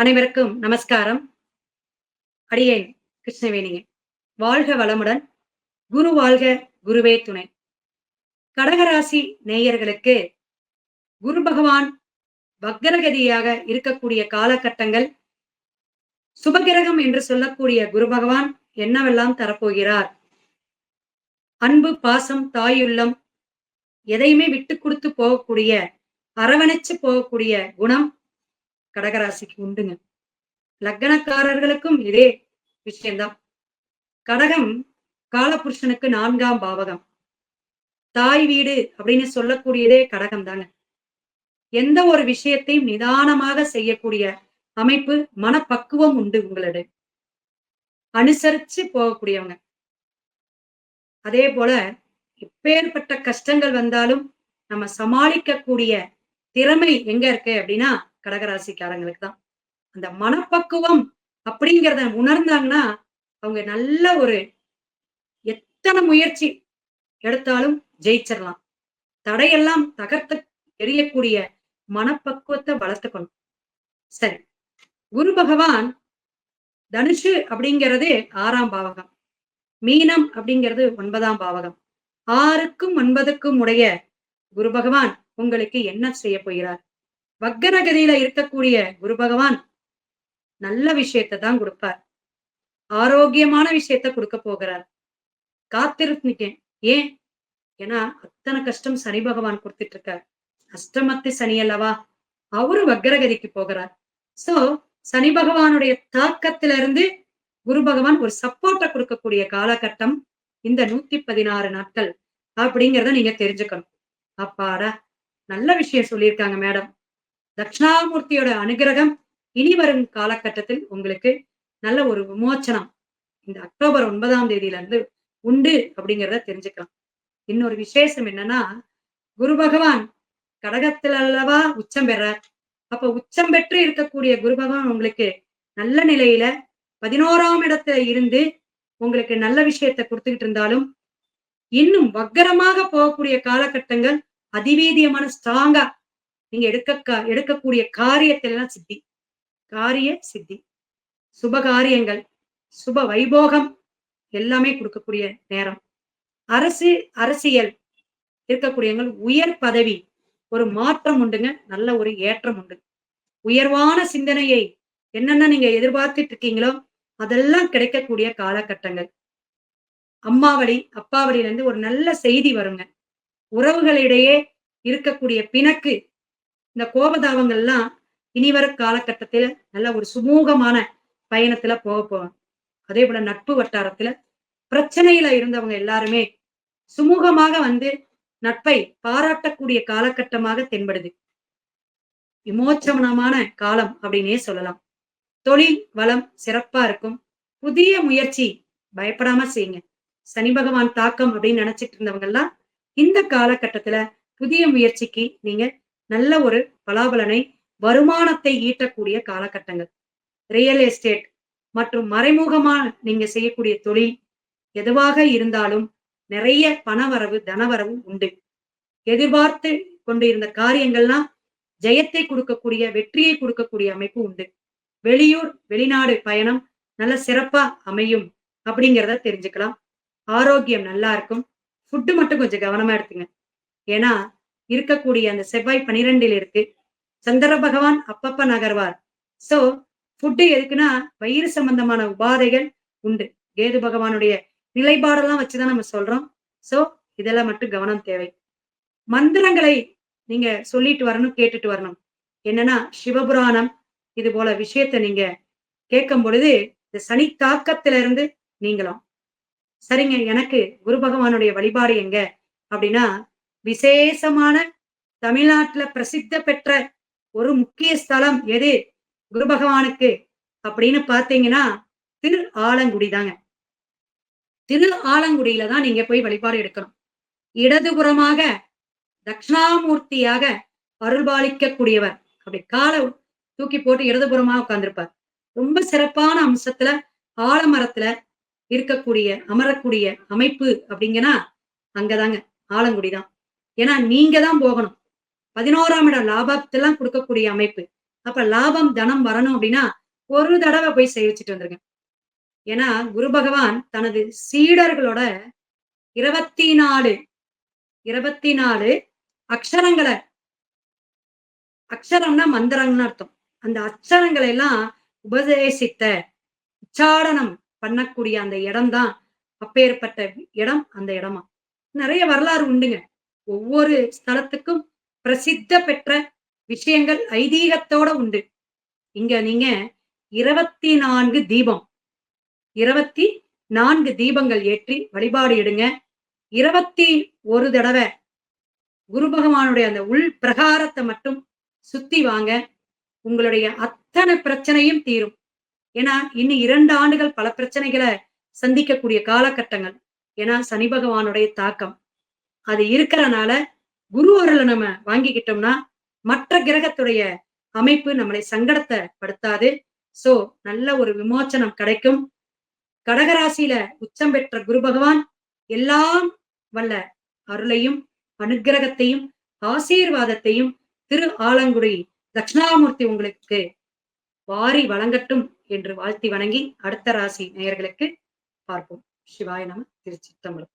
அனைவருக்கும் நமஸ்காரம். அடியேன் கிருஷ்ணவேணிங்க வாழ்க வளமுடன். குரு வாழ்க குருவே துணை. கடகராசி நேயர்களுக்கு குரு பகவான் வக்கரகதியாக இருக்கக்கூடிய காலகட்டங்கள் சுபகிரகம் என்று சொல்லக்கூடிய குரு பகவான் என்னவெல்லாம் தரப்போகிறார்? அன்பு பாசம் தாயுள்ளம் எதையுமே விட்டு கொடுத்து போகக்கூடிய அரவணைச்சு போகக்கூடிய குணம் கடகராசிக்கு உண்டுங்க. லக்னக்காரர்களுக்கும் இதே விஷயம்தான். கடகம் காலபுருஷனுக்கு நான்காம் பாவகம். தாய் வீடு அப்படின்னு சொல்லக்கூடியதே கடகம் தாங்க எந்த ஒரு விஷயத்தையும் நிதானமாக செய்யக்கூடிய அமைப்பு மனப்பக்குவம் உண்டு உங்களிடம் அனுசரிச்சு போகக்கூடியவங்க. அதே போல இப்பேற்பட்ட கஷ்டங்கள் வந்தாலும் நம்ம சமாளிக்கக்கூடிய திறமை எங்க இருக்கு அப்படின்னா கடகராசிக்காரங்களுக்கு தான் அந்த மனப்பக்குவம் அப்படிங்கிறத உணர்ந்தாங்கன்னா அவங்க நல்ல ஒரு எத்தனை முயற்சி எடுத்தாலும் ஜெயிச்சிடலாம் தடையெல்லாம் தகர்த்து எரியக்கூடிய மனப்பக்குவத்தை வளர்த்துக்கணும். சரி. குரு பகவான் தனுஷு அப்படிங்கிறது ஆறாம் பாவகம். மீனம் அப்படிங்கிறது ஒன்பதாம் பாவகம். ஆறுக்கும் ஒன்பதுக்கும் உடைய குரு பகவான் உங்களுக்கு என்ன செய்ய போகிறார்? வக்கரகதியில இருக்கக்கூடிய குரு பகவான் நல்ல விஷயத்தை தான் கொடுப்பார். ஆரோக்கியமான விஷயத்த கொடுக்க போகிறார். காத்திருக்கேன். ஏன்? ஏன்னா அத்தனை கஷ்டம் சனி பகவான் கொடுத்துட்டு இருக்கார் அஷ்டமத்து சனி அல்லவா? அவரு வக்கரகதிக்கு போகிறார். சோ சனி பகவானுடைய தாக்கத்தில இருந்து குரு பகவான் ஒரு சப்போர்ட்டை கொடுக்கக்கூடிய காலகட்டம் இந்த நூத்தி பதினாறு நாட்கள். அப்படிங்கிறத நீங்க தெரிஞ்சுக்கணும். அப்பாடா நல்ல விஷயம் சொல்லியிருக்காங்க மேடம். தட்சிணாமூர்த்தியோட அனுகிரகம் இனி வரும் காலகட்டத்தில் உங்களுக்கு நல்ல ஒரு விமோச்சனம். இந்த அக்டோபர் ஒன்பதாம் தேதியில இருந்து உண்டு அப்படிங்கிறத தெரிஞ்சுக்கலாம். இன்னொரு விசேஷம் என்னன்னா குரு பகவான் கடகத்தில் அல்லவா உச்சம் பெறார். அப்ப உச்சம் பெற்று இருக்கக்கூடிய குரு பகவான் உங்களுக்கு நல்ல நிலையில பதினோராம் இடத்துல இருந்து உங்களுக்கு நல்ல விஷயத்த கொடுத்துக்கிட்டு இருந்தாலும் இன்னும் வக்கரமாக போகக்கூடிய காலகட்டங்கள் அதிவீதியமான ஸ்ட்ராங்கா நீங்க எடுக்க எடுக்கக்கூடிய காரியத்திலாம் சித்தி. காரிய சித்தி. சுப காரியங்கள் சுப வைபோகம் எல்லாமே கொடுக்கக்கூடிய நேரம். அரசு அரசியல் இருக்கக்கூடியவங்க உயர் பதவி. ஒரு மாற்றம் உண்டுங்க நல்ல ஒரு ஏற்றம் உண்டு. உயர்வான சிந்தனையை என்னென்ன நீங்க எதிர்பார்த்துட்டு இருக்கீங்களோ அதெல்லாம் கிடைக்கக்கூடிய காலகட்டங்கள். அம்மாவடி அப்பாவடியில இருந்து ஒரு நல்ல செய்தி வருங்க. உறவுகளிடையே இருக்கக்கூடிய பிணக்கு இந்த கோபதாபங்கள்லாம் இனி வர காலகட்டத்துல நல்ல ஒரு சுமூகமான பயணத்துல போக போவோம் அதே போல நட்பு வட்டாரத்துல பிரச்சனையில இருந்தவங்க எல்லாருமே சுமூகமாக வந்து நட்பை பாராட்டக்கூடிய காலகட்டமாக தென்படுது. விமோச்சனமான காலம் அப்படின்னே சொல்லலாம். தொழில் வளம் சிறப்பா இருக்கும். புதிய முயற்சி பயப்படாம செய்யுங்க. சனி பகவான் தாக்கம் அப்படின்னு நினைச்சிட்டு இருந்தவங்க எல்லாம் இந்த காலகட்டத்துல புதிய முயற்சிக்கு நீங்க நல்ல ஒரு பலாபலனை வருமானத்தை ஈட்டக்கூடிய காலகட்டங்கள். ரியல் எஸ்டேட் மற்றும் மறைமுகமா நீங்க செய்யக்கூடிய தொழில் எதுவாக இருந்தாலும் நிறைய பணவரவு தனவரவு உண்டு. எதிர்பார்த்து கொண்டு இருந்த காரியங்கள்லாம் ஜெயத்தை கொடுக்கக்கூடிய வெற்றியை கொடுக்கக்கூடிய அமைப்பு உண்டு. வெளியூர் வெளிநாடு பயணம் நல்ல சிறப்பா அமையும் அப்படிங்கிறத தெரிஞ்சுக்கலாம். ஆரோக்கியம் நல்லா இருக்கும். ஃபுட்டு மட்டும் கொஞ்சம் கவனமா எடுத்துங்க. ஏன்னா இருக்கக்கூடிய அந்த செவ்வாய் பனிரெண்டில் இருக்கு. சந்திர பகவான் அப்பப்ப நகர்வார். சோ ஃபுட்டு எதுக்குன்னா வயிறு சம்பந்தமான உபாதைகள் உண்டு. கேது பகவானுடைய நிலைப்பாடெல்லாம் வச்சுதான் நம்ம சொல்றோம். சோ இதெல்லாம் மட்டும் கவனம் தேவை. மந்திரங்களை நீங்க சொல்லிட்டு வரணும் கேட்டுட்டு வரணும். என்னன்னா சிவபுராணம் இது போல விஷயத்த நீங்க கேட்கும் பொழுது இந்த சனி தாக்கத்துல இருந்து நீங்களாம் சரிங்க எனக்கு குரு பகவானுடைய வழிபாடு எங்க? அப்படின்னா விசேஷமான தமிழ்நாட்டுல பிரசித்த பெற்ற ஒரு முக்கிய ஸ்தலம் எது? குரு பகவானுக்கு. அப்படின்னு பாத்தீங்கன்னா திரு ஆலங்குடி தாங்க. திரு ஆலங்குடியில தான் நீங்க போய் வழிபாடு எடுக்கணும். இடதுபுறமாக தட்சிணாமூர்த்தியாக அருள்பாலிக்கக்கூடியவர். அப்படி காலை தூக்கி போட்டு இடதுபுறமாக உட்கார்ந்துருப்பார். ரொம்ப சிறப்பான அம்சத்துல ஆலமரத்துல இருக்கக்கூடிய அமரக்கூடிய அமைப்பு அப்படிங்கன்னா அங்கதாங்க. ஆலங்குடிதான் ஏன்னா நீங்க தான் போகணும். பதினோராம் இடம் லாபத்தெல்லாம் கொடுக்கக்கூடிய அமைப்பு. அப்ப லாபம் தனம் வரணும் அப்படின்னா ஒரு தடவை போய் சேவிச்சுட்டு வந்துருங்க ஏன்னா குரு பகவான் தனது சீடர்களோட இருபத்தி நாலு இருபத்தி நாலு அக்ஷரங்களை அக்ஷரம்னா மந்திரம்னு அர்த்தம். அந்த அக்ஷரங்களை எல்லாம் உபதேசித்த உச்சாடனம் பண்ணக்கூடிய அந்த இடம் தான் அப்பேற்பட்ட இடம் அந்த இடமா. நிறைய வரலாறு உண்டுங்க. ஒவ்வொரு ஸ்தலத்துக்கும் பிரசித்த பெற்ற விஷயங்கள் ஐதீகத்தோட உண்டு. இங்க நீங்க இருபத்தி நான்கு தீபம் இருபத்தி நான்கு தீபங்கள் ஏற்றி வழிபாடு இடுங்க இருபத்தி ஒரு தடவை குரு பகவானுடைய அந்த உள் பிரகாரத்தை மட்டும் சுத்தி வாங்க. உங்களுடைய அத்தனை பிரச்சனையும் தீரும். ஏன்னா இன்னும் இரண்டு ஆண்டுகள் பல பிரச்சனைகளை சந்திக்கக்கூடிய காலகட்டங்கள். ஏன்னா சனி பகவானுடைய தாக்கம். அது இருக்கிறனால குரு அருளை நம்ம வாங்கிக்கிட்டோம்னா மற்ற கிரகத்துடைய அமைப்பு நம்மளை சங்கடத்தை படுத்தாது சோ நல்ல ஒரு விமோச்சனம் கிடைக்கும். கடகராசியில உச்சம் பெற்ற குரு பகவான் எல்லாம் வல்ல அருளையும் அனுகிரகத்தையும் ஆசீர்வாதத்தையும் திரு ஆலங்குடி தட்சிணாமூர்த்தி உங்களுக்கு வாரி வழங்கட்டும் என்று வாழ்த்தி வணங்கி அடுத்த ராசி நேயர்களுக்கு பார்ப்போம். சிவாய நம திருச்சி தமிழ்